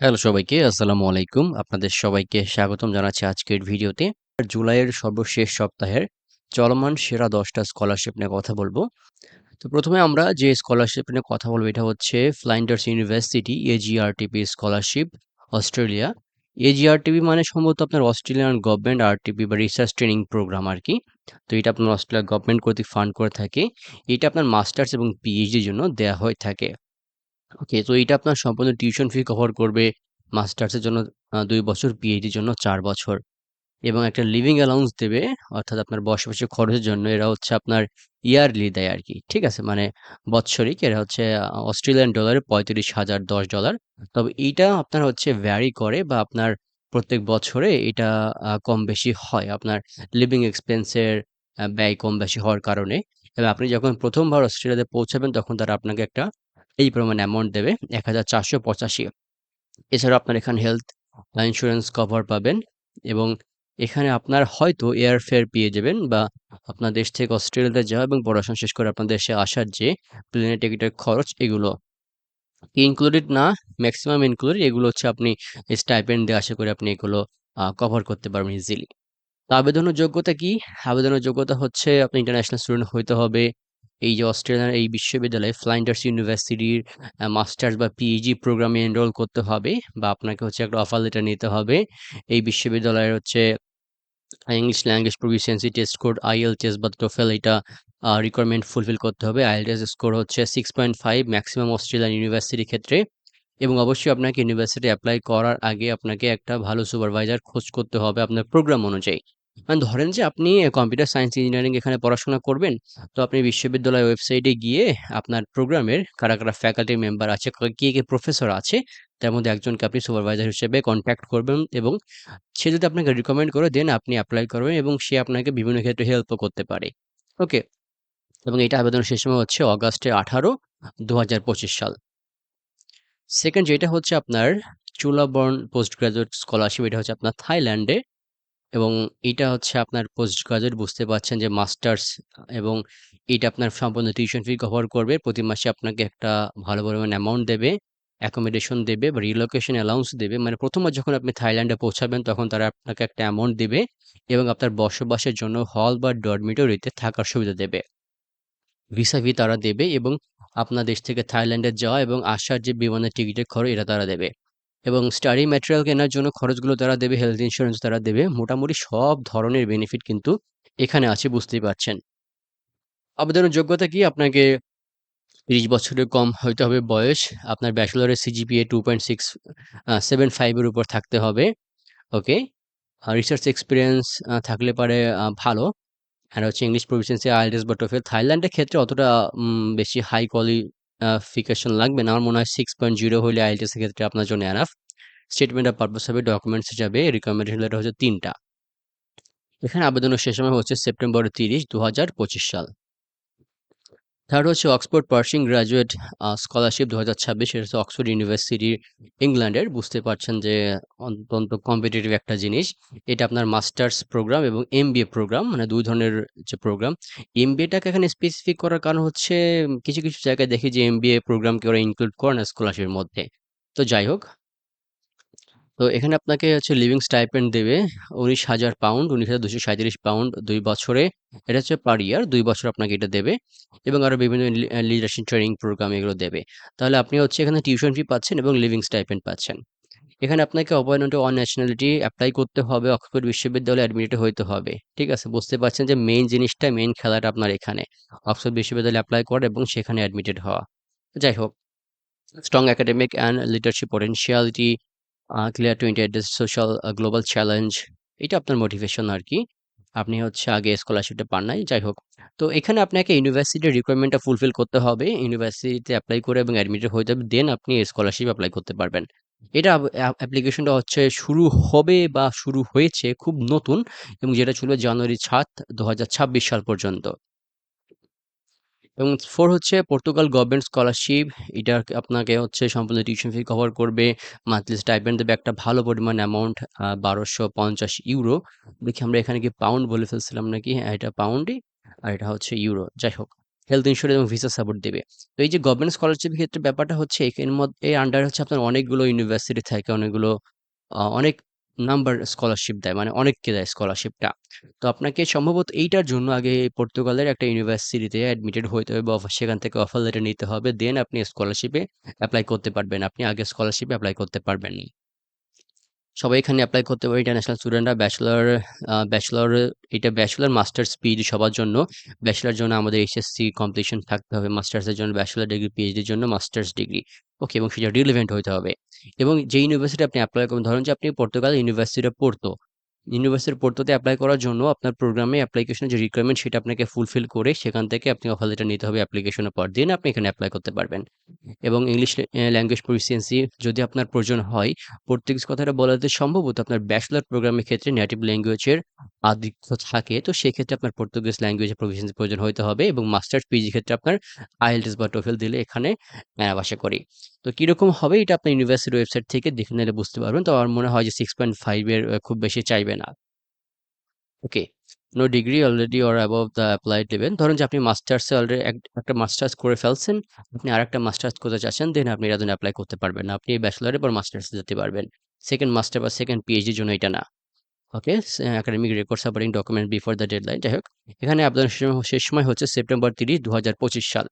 Hello সবাইকে, আসসালামু আলাইকুম। আপনাদের সবাইকে স্বাগতম জানাচ্ছি আজকের ভিডিওতে। জুলাইয়ের সর্বশেষ সপ্তাহের চলমান সেরা দশটা স্কলারশিপ নিয়ে কথা বলব। তো প্রথমে আমরা যে স্কলারশিপ নিয়ে কথা বলব, এটা হচ্ছে Flinders University AGRTP scholarship Australia AGRTP মানে সম্ভবত আপনার অস্ট্রেলিয়ান গভর্নমেন্ট আরটিপি বা রিসার্চ ট্রেনিং প্রোগ্রাম আর কি তো এটা আপনার অস্ট্রেলিয়া গভর্নমেন্ট কর্তৃক ফান্ড করে থাকে। এটা আপনার মাস্টার্স এবং পিএইচডির জন্য দেওয়া হয়ে থাকে। ওকে তো এটা আপনার সম্পূর্ণ টিউশন ফি কভার করবে মাস্টার্সের জন্য দুই বছর পিএইচডির জন্য চার বছর। এবং একটা লিভিং অ্যালাউন্স দেবে, অর্থাৎ আপনার বসবাসের খরচের জন্য, এরা হচ্ছে আপনার ইয়ারলি দেয় আর কি ঠিক আছে? মানে বৎসরিক, এরা হচ্ছে অস্ট্রেলিয়ান ডলারে পঁয়ত্রিশ হাজার, দশ ডলার তবে এইটা আপনার হচ্ছে ভ্যারি করে বা আপনার প্রত্যেক বছরে এটা কম বেশি হয় আপনার লিভিং এক্সপেন্সের ব্যয় কম বেশি হওয়ার কারণে। আপনি যখন প্রথমবার অস্ট্রেলিয়াতে পৌঁছাবেন, তখন তারা আপনাকে একটা এই পরিমাণ অ্যামাউন্ট দেবে এক হাজার চারশো পঁচাশি। এছাড়াও আপনার এখানে হেলথ ইন্স্যুরেন্স কভার পাবেন এবং এখানে আপনার হয়তো এয়ার ফেয়ার পেয়ে যাবেন বা আপনার দেশ থেকে অস্ট্রেলিয়াতে যাওয়া এবং পড়াশোনা শেষ করে আপনার দেশে আসার যে প্লেনের টিকিটের খরচ এগুলো। ইনক্লুডেড না ম্যাক্সিমাম ইনক্লুডেড এগুলো হচ্ছে আপনি স্টাইপেন্ড দিয়ে আশা করি আপনি এগুলো কভার করতে পারবেন ইজিলি আবেদনের যোগ্যতা কি? আবেদনের যোগ্যতা হচ্ছে আপনি ইন্টারন্যাশনাল স্টুডেন্ট হইতে হবে এই যে অস্ট্রেলিয়ার এই বিশ্ববিদ্যালয়ে ফ্লাইন্ডার্স ইউনিভার্সিটির মাস্টার্স বা পিএইচডি প্রোগ্রামে এনরোল করতে হবে বা আপনাকে হচ্ছে একটা অফার লেটার নিতে হবে। এই বিশ্ববিদ্যালয়ের হচ্ছে English language proficiency test code IL test বা টোফেল এটা রিকোয়ারমেন্ট ফুলফিল করতে হবে। আইএলটিএস স্কোর হচ্ছে six point five maximum Australian ইউনিভার্সিটির ক্ষেত্রে এবং অবশ্যই আপনাকে ইউনিভার্সিটি অ্যাপ্লাই করার আগে আপনাকে একটা ভালো সুপারভাইজার খোঁজ করতে হবে আপনার প্রোগ্রাম অনুযায়ী। মানে ধরেন যে আপনি কম্পিউটার সায়েন্স ইঞ্জিনিয়ারিং এখানে পড়াশোনা করবেন, তো আপনি বিশ্ববিদ্যালয় ওয়েবসাইটে গিয়ে আপনার প্রোগ্রামের কারা কারা ফ্যাকাল্টি মেম্বার আছে, কে কে প্রফেসর আছে, তার মধ্যে একজনকে আপনি সুপারভাইজার হিসেবে কন্ট্যাক্ট করবেন এবং সে যদি আপনাকে রিকমেন্ড করে দেন আপনি অ্যাপ্লাই করবেন এবং সে আপনাকে বিভিন্ন ক্ষেত্রে হেল্পও করতে পারে। ওকে এবং এটা আবেদনের শেষ সময় হচ্ছে অগাস্টে আঠারো দু সাল। সেকেন্ড যেটা হচ্ছে আপনার চুলাবর্ন পোস্ট গ্রাজুয়েট স্কলারশিপ এটা হচ্ছে আপনার থাইল্যান্ডে এবং এটা হচ্ছে আপনার পোস্ট গ্রাজুয়েট বুঝতে পারছেন যে মাস্টার্স এবং এটা আপনার সম্পূর্ণ টিউশন ফি কভার করবে। প্রতি মাসে আপনাকে একটা ভালো পরিমাণ অ্যামাউন্ট দেবে অ্যাকোমোডেশন দেবে বা রিলোকেশন অ্যালাউন্স দেবে। মানে প্রথমবার যখন আপনি থাইল্যান্ডে পৌঁছাবেন তখন তারা আপনাকে একটা অ্যামাউন্ট দেবে এবং আপনার বসবাসের জন্য হল বা ডরমিটরিতে থাকার সুবিধা দেবে। ভিসা ফি তারা দেবে এবং আপনার দেশ থেকে থাইল্যান্ডে যাওয়া এবং আসার যে বিমানের টিকিটের খরচ, এটা তারা দেবে। এবং স্টাডি ম্যাটেরিয়াল কেনার জন্য খরচগুলো তারা দেবে হেলথ ইন্স্যুরেন্স তারা দেবে, মোটামুটি সব ধরনের বেনিফিট কিন্তু এখানে আছে, বুঝতেই পারছেন। আবেদনের যোগ্যতা কি? আপনাকে তিরিশ বছরের কম হইতে হবে বয়স, আপনার ব্যাচেলরের CGPA two point six seven ফাইভের উপর থাকতে হবে ওকে রিসার্চ এক্সপিরিয়েন্স থাকলে পারে ভালো। আর হচ্ছে ইংলিশ প্রফিসিয়েন্সি আইএলটিএস বা টোফেল থাইল্যান্ডের ক্ষেত্রে অতটা বেশি হাই কোয়ালিফিকেশন লাগবে না। আমার মনে হয় সিক্স পয়েন্ট জিরো হলে আইএলটিএস এর ক্ষেত্রে আপনার জন্য এনাফ স্টেটমেন্ট অফ পারপাস হবে ডকুমেন্টস হিসাবে রিকমেন্ডেশন লেটার হচ্ছে তিনটা। এখানে আবেদনের শেষ সময় হচ্ছে সেপ্টেম্বর তিরিশ দু হাজার পঁচিশ সাল। থার্ড হচ্ছে অক্সফোর্ড পার্সিং গ্রাজুয়েট স্কলারশিপ দু হাজার ছাব্বিশ এটা হচ্ছে অক্সফোর্ড ইউনিভার্সিটি ইংল্যান্ডের বুঝতে পারছেন যে অত্যন্ত কম্পিটিটিভ একটা জিনিস। এটা আপনার মাস্টার্স প্রোগ্রাম এবং এমবিএ প্রোগ্রাম মানে দুই ধরনের যে প্রোগ্রাম এমবিএটাকে এখানে স্পেসিফিক করার কারণ হচ্ছে, কিছু কিছু জায়গায় দেখি যে এম প্রোগ্রামকে ওরা ইনক্লুড করে না স্কলারশিপের মধ্যে। তো যাই হোক তো এখানে আপনাকে হচ্ছে লিভিং স্টাইপেন্ড দেবে উনিশ হাজার পাউন্ড উনিশ হাজার দুশো সাঁত্রিশ পাউন্ড দুই বছরে। এটা হচ্ছে পার ইয়ার দুই বছর আপনাকে এটা দেবে এবং আরও বিভিন্ন লিডারশিপ ট্রেনিং প্রোগ্রাম এগুলো দেবে। তাহলে আপনি হচ্ছে এখানে টিউশন ফি পাচ্ছেন এবং লিভিং স্টাইপেন্ড পাচ্ছেন। এখানে আপনাকে অপয়েন্টমেন্ট অন ন্যাশনালিটি অ্যাপ্লাই করতে হবে, অক্সফোর্ড বিশ্ববিদ্যালয়ে অ্যাডমিটেড হইতে হবে। ঠিক আছে, বুঝতে পারছেন যে মেইন জিনিসটা মেইন খেলাটা আপনার এখানে। অক্সফোর্ড বিশ্ববিদ্যালয়ে অ্যাপ্লাই করা এবং সেখানে অ্যাডমিটেড হওয়া। যাই হোক strong academic and leadership potentiality clear twenty inter social global challenge এটা আপনার মোটিভেশন আর কি আপনি হচ্ছে আগে স্কলারশিপটা পান নাই, যাই হোক। তো এখানে আপনাকে ইউনিভার্সিটির রিকোয়ারমেন্টটা ফুলফিল করতে হবে। ইউনিভার্সিটিতে অ্যাপ্লাই করে এবং অ্যাডমিটেড হয়ে যাবে দেন আপনি স্কলারশিপ অ্যাপ্লাই করতে পারবেন। এটা অ্যাপ্লিকেশনটা হচ্ছে শুরু হবে বা শুরু হয়েছে খুব নতুন এবং যেটা চলবে জানুয়ারি সাত, দু সাল পর্যন্ত। এবং ফোর হচ্ছে পর্তুগাল গভর্নমেন্ট স্কলারশিপ এটা আপনাকে হচ্ছে সম্পূর্ণ টিউশন ফি কভার করবে। মান্থলি স্টাইপেন্ড দেবে একটা ভালো পরিমাণ অ্যামাউন্ট বারোশো পঞ্চাশ ইউরো দেখি আমরা এখানে কি পাউন্ড বলে ফেলছিলাম নাকি? হ্যাঁ এটা পাউন্ডই আর এটা হচ্ছে ইউরো যাই হোক হেলথ ইন্স্যুরেন্স এবং ভিসা সাপোর্ট দেবে। তো এই যে গভর্নমেন্ট স্কলারশিপের ক্ষেত্রে ব্যাপারটা হচ্ছে এর মধ্যে এর আন্ডারে হচ্ছে আপনার অনেকগুলো ইউনিভার্সিটি থাকে, অনেকগুলো অনেক নাম্বার স্কলারশিপ দেয়। মানে অনেককে দেয় স্কলারশিপটা। তো আপনাকে সম্ভবত এইটার জন্য আগে পর্তুগালের একটা ইউনিভার্সিটিতে অ্যাডমিটেড হইতে হবে বা সেখান থেকে অফার লেটার নিতে হবে। দেন আপনি স্কলারশিপে অ্যাপ্লাই করতে পারবেন। আপনি আগে স্কলারশিপে অ্যাপ্লাই করতে পারবেন। সবাই এখানে অ্যাপ্লাই করতে পারে ইন্টারন্যাশনাল স্টুডেন্টরা ব্যাচেলর ব্যাচেলার এটা ব্যাচেলর মাস্টার্স পিএইচডি সবার জন্য। ব্যাচেলার জন্য আমাদের এইচএসসি কমপ্লিশন থাকতে হবে। মাস্টার্সের জন্য ব্যাচেলার ডিগ্রি, পিএইচডির জন্য মাস্টার্স ডিগ্রি। ওকে এবং সেটা রিলেভেন্ট হতে হবে। এবং যে ইউনিভার্সিটি আপনি অ্যাপ্লাই করবেন ধরুন যে আপনি Portugal university of Porto. University apply করার জন্য আপনার প্রোগ্রামে অ্যাপ্লিকেশনের যে রিকোয়ারমেন্ট সেটা আপনাকে ফুলফিল করে সেখান থেকে আপনি অফার লেটার নিতে হবে অ্যাপ্লিকেশনের পর। দিন আপনি এখানে অ্যাপ্লাই করতে পারবেন। এবং ইংলিশ ল্যাঙ্গুয়েজ প্রফিসিয়েন্সি যদি আপনার প্রয়োজন হয়, পর্তুগিজ কথাটা বলাতে সম্ভবত আপনার ব্যাচেলর প্রোগ্রামের ক্ষেত্রে নেটিভ ল্যাঙ্গুয়েজের আধিক্য থাকে। তো সেক্ষেত্রে আপনার পর্তুগিজ ল্যাঙ্গুয়েজের প্রফিসিয়েন্সি প্রয়োজন হইতে হবে এবং মাস্টার্স পিএইচডি ক্ষেত্রে আপনার আইএলটিএস বা টোফেল দিলে এখানে আশা করি। তো কীরকম হবে এটা আপনার ইউনিভার্সিটির ওয়েবসাইট থেকে দেখে নিলে বুঝতে পারবেন। তো আমার মনে হয় যে 6.5 এর খুব বেশি চাইবে না। Okay. No degree already or above the applied level. ধরুন যে আপনি মাস্টার্সে অলরেডি একটা মাস্টার্স করে ফেলছেন। আপনি আর একটা মাস্টার্স করতে চাচ্ছেন, দেন আপনি এটার জন্য এপ্লাই করতে পারবেন না। আপনি ব্যাচেলরে বা মাস্টার্সে যেতে পারবেন। সেকেন্ড মাস্টার বা সেকেন্ড পিএইচডির জন্য এটা না। Okay? Academic record supporting document before the deadline. যাই হোক, এখানে আবেদনের শেষ সময় হচ্ছে সেপ্টেম্বর 30, 2025 সাল।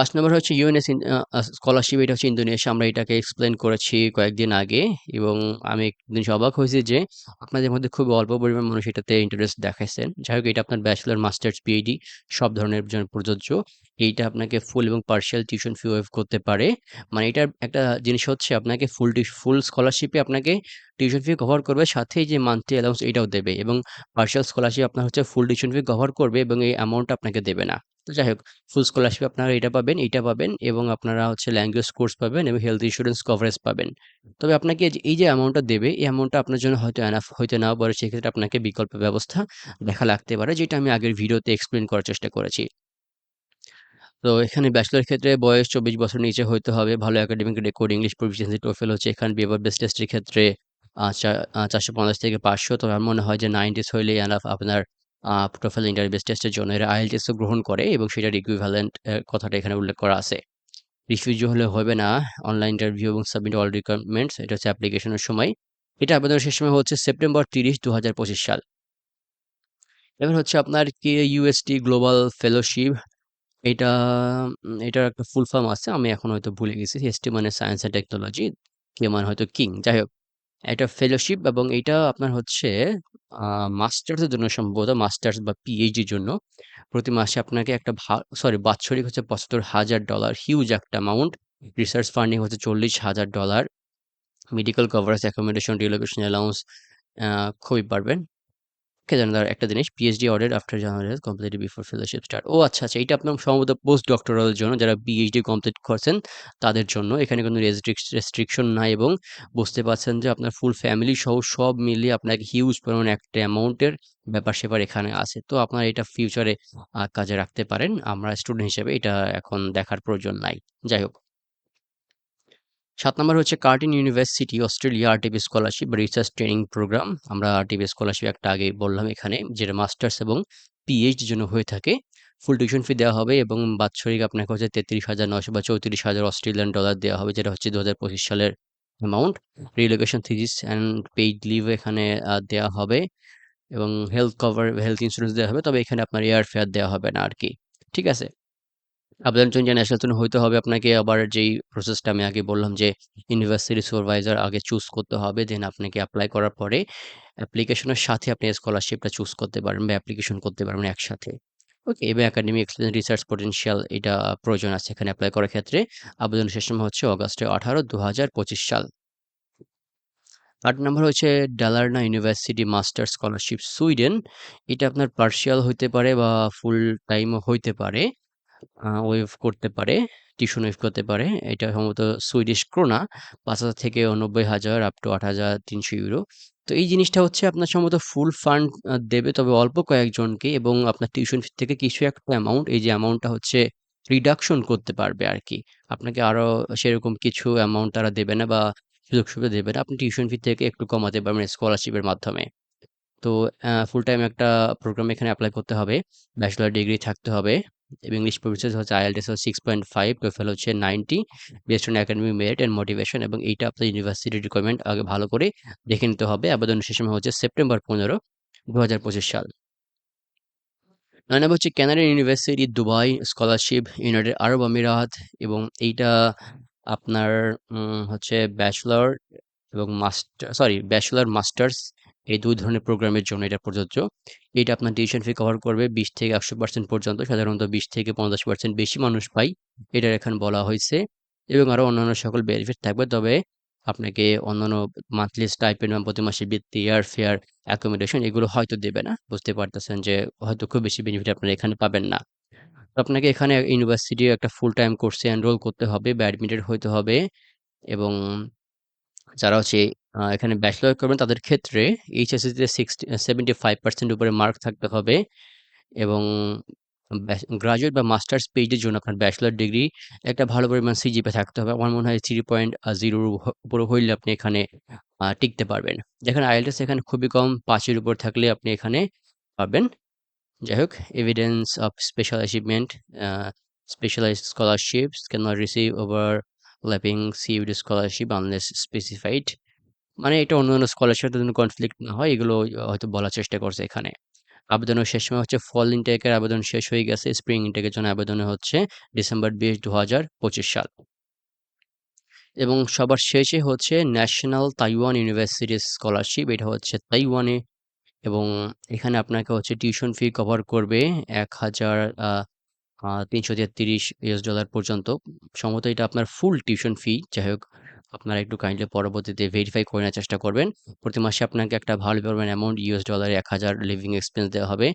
৫ নম্বর হচ্ছে ইউএনএস স্কলারশিপ এটা হচ্ছে ইন্দোনেশিয়া। আমরা এটাকে এক্সপ্লেন করেছি কয়েকদিন আগে এবং আমি একদিন অবাক হয়েছি যে আপনাদের মধ্যে খুব অল্প পরিমাণ মানুষ এটাতে ইন্টারেস্ট দেখাইছেন। যাই হোক এটা আপনার ব্যাচেলর, মাস্টার্স, পিএইচডি সব ধরনের জন্য প্রযোজ্য। এইটা আপনাকে ফুল এবং পার্শিয়াল টিউশন ফি ওয়েভ করতে পারে। মানে এটার একটা জিনিস হচ্ছে আপনাকে ফুল ফুল স্কলারশিপে আপনাকে টিউশন ফি কভার করবে সাথে এই যে মান্থলি অ্যালাউন্স এটাও দেবে এবং পার্শিয়াল স্কলারশিপ আপনার হচ্ছে ফুল টিউশন ফি কভার করবে এবং এই অ্যামাউন্টটা আপনাকে দেবে না। তো যাই হোক ফুল স্কলারশিপ আপনারা এটা পাবেন, এইটা পাবেন এবং আপনারা হচ্ছে ল্যাঙ্গুয়েজ কোর্স পাবেন এবং হেলথ ইন্স্যুরেন্স কভারেজ পাবেন। তবে আপনাকে এই যে অ্যামাউন্টটা দেবে এই অ্যামাউন্টটা আপনার জন্য হয়তো এনাফ হইতে নাও পারে সেক্ষেত্রে আপনাকে বিকল্প ব্যবস্থা দেখা লাগতে পারে যেটা আমি আগের ভিডিওতে এক্সপ্লেন করার চেষ্টা করেছি। তো এখানে ব্যাচেলর ক্ষেত্রে বয়স ২৪ বছর নিচে হইতে হবে। ভালো academic record, English proficiency, TOEFL হচ্ছে এখানে পেপার বেস টেস্টের ক্ষেত্রে চারশো পঞ্চাশ থেকে ৫০০ তো আমার মনে হয় যে 90s হইলেই এনাফ আপনার টোফেল ইন্টারভিউ টেস্টের জন্য। এরা আইএলটিএস ও গ্রহণ করে এবং সেটার ইকুইভ্যালেন্ট কথাটা এখানে উল্লেখ করা আছে। রিফিউজি হলে হবে না। অনলাইন ইন্টারভিউ এবং সাবমিট অল রিকোয়ারমেন্টস এটা হচ্ছে অ্যাপ্লিকেশনের সময়। এটা আবেদনের শেষ সময় হচ্ছে সেপ্টেম্বর ৩০, ২০২৫ সাল। এবার হচ্ছে আপনার কেইউএসটি গ্লোবাল ফেলোশিপ এটা এটার একটা ফুল ফর্ম আছে। আমি এখন হয়তো ভুলে গেছি। এসটি মানে সায়েন্স অ্যান্ড টেকনোলজি, কে মানে হয়তো কিং। যাই হোক, এটা ফেলোশিপ এবং এটা আপনার হচ্ছে মাস্টার্সের জন্য সম্ভবত মাস্টার্স বা পিএইচডির জন্য প্রতি মাসে আপনাকে একটা সরি বাৎসরিক হচ্ছে $৭৫,০০০ হিউজ একটা অ্যামাউন্ট। রিসার্চ ফান্ডিং হচ্ছে $৪০,০০০ medical coverage, accommodation, relocation allowance খুবই পারবেন। কে জানে আর একটা জিনিস PhD order after January completed before fellowship start. ও আচ্ছা, আচ্ছা এটা আপনার সম্ভবত পোস্ট ডক্টরাল এর জন্য যারা পিএইচডি কমপ্লিট করছেন তাদের জন্য। এখানে কোনো রেস্ট্রিক রেস্ট্রিকশন নাই এবং বুঝতে পারছেন যে আপনার ফুল ফ্যামিলি সহ সব মিলিয়ে আপনাকে হিউজ পরিমাণ একটা অ্যামাউন্টের ব্যাপার-স্যাপার এখানে আছে। তো আপনারা এটা ফিউচারে কাজে রাখতে পারেন। আমরা স্টুডেন্ট হিসেবে এটা এখন দেখার প্রয়োজন নাই। যাই হোক। ৭ নম্বর হচ্ছে Curtin University Australia RTP scholarship research training program. আমরা আরটিপি স্কলারশিপ একটা আগেই বললাম এখানে যেটা মাস্টার্স এবং পিএইচডির জন্য হয়ে থাকে। ফুল টিউশন ফি দেওয়া হবে এবং বাৎসরিক আপনাকে হচ্ছে ৩৩,৯০০ বা ৩৪,০০০ অস্ট্রেলিয়ান ডলার দেওয়া হবে যেটা হচ্ছে ২০২৫ সালের amount. Relocation thesis and paid leave এখানে দেওয়া হবে এবং হেলথ কভার হেলথ ইন্স্যুরেন্স দেওয়া হবে। তবে এখানে আপনার এয়ার ফেয়ার দেওয়া হবে না আর কি ঠিক আছে? আবেদনের জন্য জন্য হইতে হবে আপনাকে আবার যেই প্রসেসটা আমি আগে বললাম যে ইউনিভার্সিটি সুপারভাইজার আগে চুজ করতে হবে। দেন আপনাকে অ্যাপ্লাই করার পরে অ্যাপ্লিকেশনের সাথে আপনি স্কলারশিপটা চুজ করতে পারবেন বা অ্যাপ্লিকেশন করতে পারবেন একসাথে। ওকে এবং একাডেমিক এক্সেলেন্স রিসার্চ পটেনশিয়াল এটা প্রয়োজন আছে এখানে অ্যাপ্লাই করার ক্ষেত্রে। আবেদনের শেষ সময় হচ্ছে অগাস্টে ১৮, ২০২৫ সাল। আট নাম্বার হচ্ছে Dalarna university master scholarship Sweden. এটা আপনার পার্সিয়াল হইতে পারে বা ফুল টাইমও হইতে পারে। ওয়েভ করতে পারে, টিউশন ওয়েভ করতে পারে। এটা সম্ভবত সুইডিশ ক্রোনা ৫,০০০ থেকে ৮৯,০০০ আপ টু ৮,৩০০ ইউরো। তো এই জিনিসটা হচ্ছে আপনার সম্ভবত ফুল ফান্ড দেবে তবে অল্প কয়েকজনকে এবং আপনার টিউশন ফি থেকে কিছু একটা অ্যামাউন্ট এই যে অ্যামাউন্টটা হচ্ছে রিডাকশন করতে পারবে আর কি আপনাকে আরও সেরকম কিছু অ্যামাউন্ট তারা দেবে না বা সুযোগ সুবিধা দেবে না। আপনি টিউশন ফি থেকে একটু কমাতে পারবেন স্কলারশিপের মাধ্যমে। তো ফুল টাইম একটা প্রোগ্রাম এখানে অ্যাপ্লাই করতে হবে ব্যাচেলর ডিগ্রি থাকতে হবে ইংলিশ প্রফেসর হচ্ছে আইএলটিএস হচ্ছে সিক্স পয়েন্ট ফাইভ টোফেল হচ্ছে ninety best on academic merit and motivation এবং এইটা আপনার ইউনিভার্সিটির রিকোয়ারমেন্ট আগে ভালো করে দেখে নিতে হবে। আবেদন শেষ হচ্ছে সেপ্টেম্বর পনেরো দু হাজার পঁচিশ সাল। নয় নম্বর হচ্ছে Canadian university Dubai scholarship United আরব আমিরাত এবং এইটা আপনার হচ্ছে ব্যাচেলর এবং মাস্টার সরি ব্যাচেলর মাস্টার্স এই দুই ধরনের প্রোগ্রামের জন্য এটা প্রযোজ্য। এটা আপনার টিউশন ফি কভার করবে বিশ থেকে একশো পার্সেন্ট পর্যন্ত, সাধারণত বিশ থেকে পঞ্চাশ পার্সেন্ট বেশি মানুষ পায়। এটার এখানে বলা হয়েছে এবং আরও অন্যান্য সকল বেনিফিট থাকবে। তবে আপনাকে অন্যান্য মান্থলি স্টাইপেন্ড বা প্রতি মাসে বৃত্তি এয়ার ফেয়ার অ্যাকোমোডেশন এগুলো হয়তো দেবে না। বুঝতে পারতেছেন যে হয়তো খুব বেশি বেনিফিট আপনারা এখানে পাবেন না। আপনাকে এখানে ইউনিভার্সিটি একটা ফুল টাইম কোর্সে এনরোল করতে হবে ব্যাডমিন্টন হইতে হবে এবং যারা হচ্ছে এখানে ব্যাচেলর করবেন, তাদের ক্ষেত্রে এইচএসসিতে সিক্সটি সেভেন্টি ফাইভ পার্সেন্ট উপরে মার্ক থাকতে হবে এবং গ্রাজুয়েট বা মাস্টার্স পেজের জন্য আপনার ব্যাচেলর ডিগ্রি একটা ভালো পরিমাণ সিজিপে থাকতে হবে। আমার মনে হয় থ্রি পয়েন্ট জিরোর উপরে হইলে আপনি এখানে টিকতে পারবেন। যেখানে আইএলটিএস এখানে খুবই কম পাঁচের উপর থাকলে আপনি এখানে পাবেন। যাই হোক evidence of special achievement specialized scholarships can not receive overlapping sued scholarship unless specified মানে এটা অন্য অন্য স্কলারশিপের জন্য কনফ্লিক্ট না হয়, এগুলো হয়তো বলার চেষ্টা করছে এখানে। আবেদনের শেষ সময় হচ্ছে ফল ইনটেকের আবেদন শেষ হয়ে গেছে স্প্রিং ইনটেকের জন্য আবেদনে হচ্ছে ডিসেম্বর বিশ দু হাজার পঁচিশ সাল। এবং সবার শেষে হচ্ছে ন্যাশনাল তাইওয়ান ইউনিভার্সিটি স্কলারশিপ এটা হচ্ছে তাইওয়ানে এবং এখানে আপনাকে হচ্ছে টিউশন ফি কভার করবে এক হাজার তিনশো তেত্রিশ ইউএস ডলার পর্যন্ত। সম্ভবত এটা আপনার ফুল টিউশন ফি। যাই হোক, আপনারা একটু কাইন্ডলি পরবর্তীতে ভেরিফাই করে নেওয়ার চেষ্টা করবেন। প্রতি মাসে আপনাকে একটা ভালো পরিমাণ অ্যামাউন্ট ইউএস ডলারে এক হাজার লিভিং এক্সপেন্স দেওয়া হবে।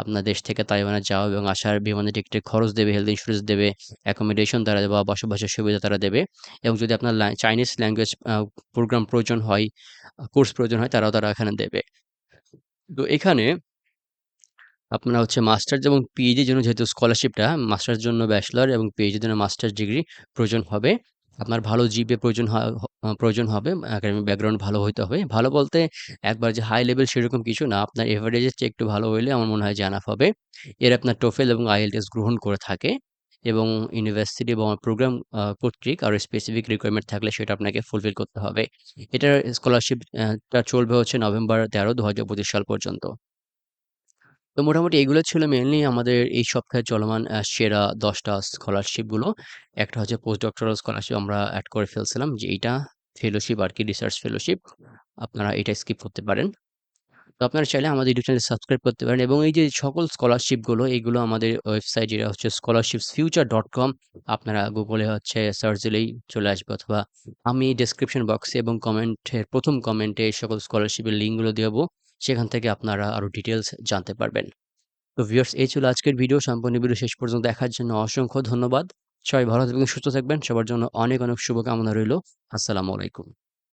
আপনার দেশ থেকে তাইওয়ানে যাওয়া এবং আসার বিমানের টিকিটের খরচ দেবে হেলথ ইন্স্যুরেন্স দেবে অ্যাকোমোডেশন তারা দেবে বা বসবাসের সুবিধা তারা দেবে। এবং যদি আপনার চাইনিজ ল্যাঙ্গুয়েজ প্রোগ্রাম প্রয়োজন হয় কোর্স প্রয়োজন হয়, তারাও তারা এখানে দেবে। তো এখানে আপনারা হচ্ছে মাস্টার্স এবং পিএইচডির জন্য যেহেতু স্কলারশিপটা মাস্টার্স জন্য ব্যাচেলর এবং পিএইচডির জন্য মাস্টার্স ডিগ্রি প্রয়োজন হবে। আপনার ভালো জিপে প্রয়োজন প্রয়োজন হবে একাডেমিক ব্যাকগ্রাউন্ড ভালো হইতে হবে। ভালো বলতে একবার যে হাই লেভেল সেরকম কিছু না, আপনার এভারেজের চেয়ে একটু ভালো হইলে আমার মনে হয় জানাফ হবে। এর আপনার টোফেল এবং আইএলটিএস গ্রহণ করে থাকে এবং ইউনিভার্সিটি এবং প্রোগ্রাম কর্তৃক আর স্পেসিফিক রিকোয়ারমেন্ট থাকলে সেটা আপনাকে ফুলফিল করতে হবে। এটার স্কলারশিপটা চলবে হচ্ছে নভেম্বর তেরো দু হাজার পঁচিশ সাল পর্যন্ত। তো মোটামুটি এগুলো ছিল মেনলি আমাদের এই সপ্তাহে চলমান সেরা দশটা স্কলারশিপগুলো একটা হচ্ছে পোস্ট ডক্টরাল স্কলারশিপ আমরা অ্যাড করে ফেলছিলাম, যে এইটা ফেলোশিপ আর কি রিসার্চ ফেলোশিপ আপনারা এটা স্কিপ করতে পারেন। তো আপনারা চাইলে আমাদের ইউটিউব চ্যানেল সাবস্ক্রাইব করতে পারেন এবং এই যে সকল স্কলারশিপগুলো এগুলো আমাদের ওয়েবসাইট যেটা হচ্ছে স্কলারশিপস ফিউচার ডট কম আপনারা গুগলে হচ্ছে সার্চ দিলেই চলে আসবে অথবা আমি ডিসক্রিপশন বক্সে এবং কমেন্টের প্রথম কমেন্টে সকল স্কলারশিপের লিঙ্কগুলো দেবো। সেখান থেকে আপনারা আরও ডিটেলস জানতে পারবেন। তো ভিউয়ার্স এই ছিল আজকের ভিডিও সম্পূর্ণ ভিডিও শেষ পর্যন্ত দেখার জন্য অসংখ্য ধন্যবাদ। সবাই ভালো থাকবেন, সুস্থ থাকবেন। সবার জন্য অনেক অনেক শুভকামনা রইল। আসসালামু আলাইকুম।